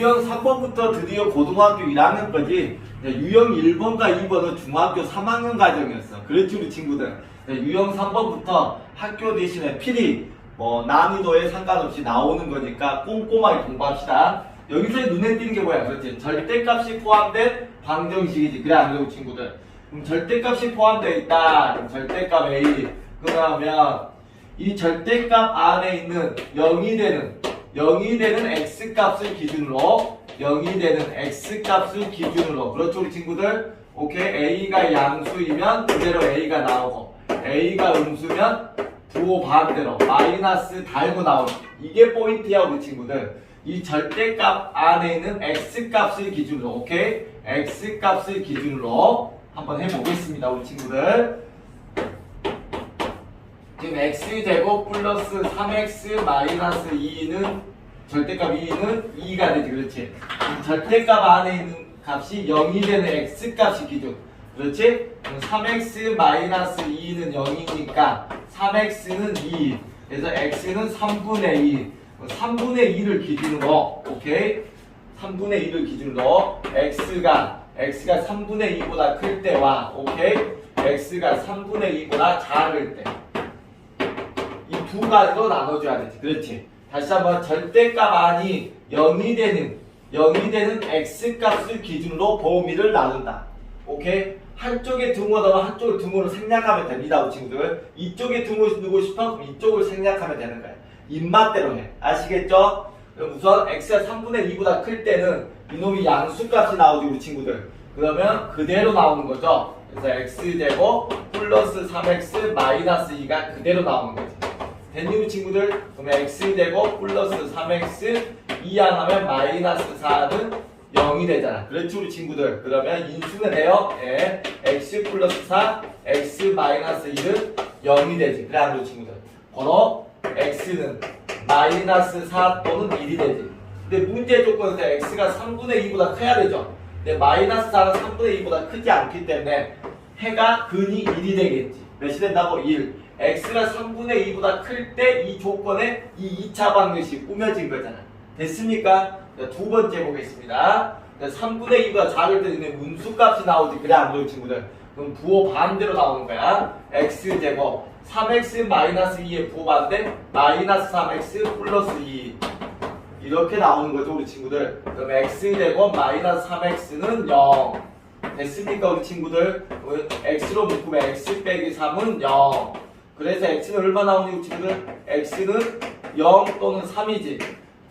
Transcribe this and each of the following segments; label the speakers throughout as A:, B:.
A: 1번부터 드디어 고등학교 1학년까지 유형 1번과 2번은 중학교 3학년 과정이었어. 그렇지 우리 친구들. 네, 유형 3번부터 학교 대신에 필히 뭐 난이도에 상관없이 나오는 거니까 꼼꼼하게 공부합시다. 여기서 눈에 띄는 게 뭐야? 그렇지. 절대값이 포함된 방정식이지. 그래 안 그래 우리 친구들. 그럼 절대값이 포함되어 있다. 그럼 절대값 A. 그러면 이 절대값 안에 있는 0이 되는 0이 되는 x값을 기준으로 0이 되는 x값을 기준으로. 그렇죠 우리 친구들? 오케이. A가 양수이면 그대로 a가 나오고 a가 음수면 부호 반대로 마이너스 달고 나오는. 이게 포인트야 우리 친구들. 이 절대값 안에 있는 x값을 기준으로 오케이? X값을 기준으로 한번 해보겠습니다 우리 친구들 지금 x제곱 플러스 3x 마이너스 2는 절대값 2는 2가 되지 그렇지? 절대값 안에 있는 값이 0이 되는 x값이 기준. 그렇지? 그럼 3x 마이너스 2는 0이니까 3x는 2 그래서 x는 3분의 2 3분의 2를 기준으로 오케이? 3분의 2를 기준으로 x가 x가 3분의 2보다 클 때와 오케이? x가 3분의 2보다 작을 때 이두 가지로 나눠줘야 되지. 그렇지. 다시 한번 절대값 안이 0이 되는 0이 되는 x값을 기준으로 범위를 나눈다. 오케이? 한쪽에 등호 넣어 한쪽을 등호로 생략하면 됩니다, 친구들. 이쪽에 등호 넣고 싶어? 이쪽을 생략하면 되는 거야. 입맛대로 해. 아시겠죠? 그럼 우선 x가 3분의 2보다 클 때는 이놈이 양수값이 나오지, 우리 친구들. 그러면 그대로 나오는 거죠. 그래서 x제곱 플러스 3x 마이너스 2가 그대로 나오는 거지. 됐니 친구들? 그러면 x제곱 플러스 3x 2 하나면 마이너스 4는 0이 되잖아. 그렇지 우리 친구들. 그러면 인수는 돼요. 예. x 플러스 4, x 마이너스 1은 0이 되지. 그래 안 우리 친구들. 번호 x는 마이너스 4 또는 1이 되지. 근데 문제 조건에서 x가 3분의 2보다 커야 되죠. 근데 마이너스 4는 3분의 2보다 크지 않기 때문에 해가 근이 1이 되겠지. 몇이 된다고? 1. x가 3분의 2보다 클 때 이 조건에 이 2차 방정식 꾸며진 거잖아. 됐습니까? 자, 두 번째 보겠습니다. 3분의 2보다 작을 때는 음수값이 나오지. 그래 안 그래요 친구들? 그럼 부호 반대로 나오는 거야. x제곱 3x 마이너스 2의 부호 반대 마이너스 3x 플러스 2 이렇게 나오는 거죠 우리 친구들. 그럼 x제곱 마이너스 3x는 0 됐습니까 우리 친구들? x로 묶으면 x 빼기 3은 0 그래서 x는 얼마 나오니 우리 친구들? x는 0 또는 3이지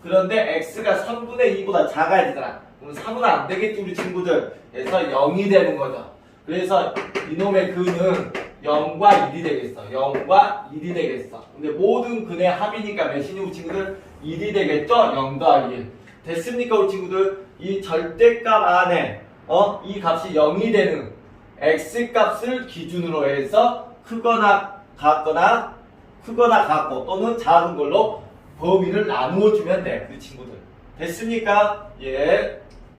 A: 그런데 x가 3분의 2보다 작아야 되잖아 그럼 3은 안 되겠지 우리 친구들 그래서 0이 되는 거죠 그래서 이놈의 근은 0과 1이 되겠어 0과 1이 되겠어 근데 모든 근의 합이니까 몇이니 우리 친구들? 1이 되겠죠? 0 더하기 1 됐습니까 우리 친구들? 이 절대값 안에 어? 이 값이 0이 되는 x값을 기준으로 해서 크거나 같거나 크거나 같고 또는 작은 걸로 범위를 나누어 주면 돼. 그 친구들. 됐습니까? 예.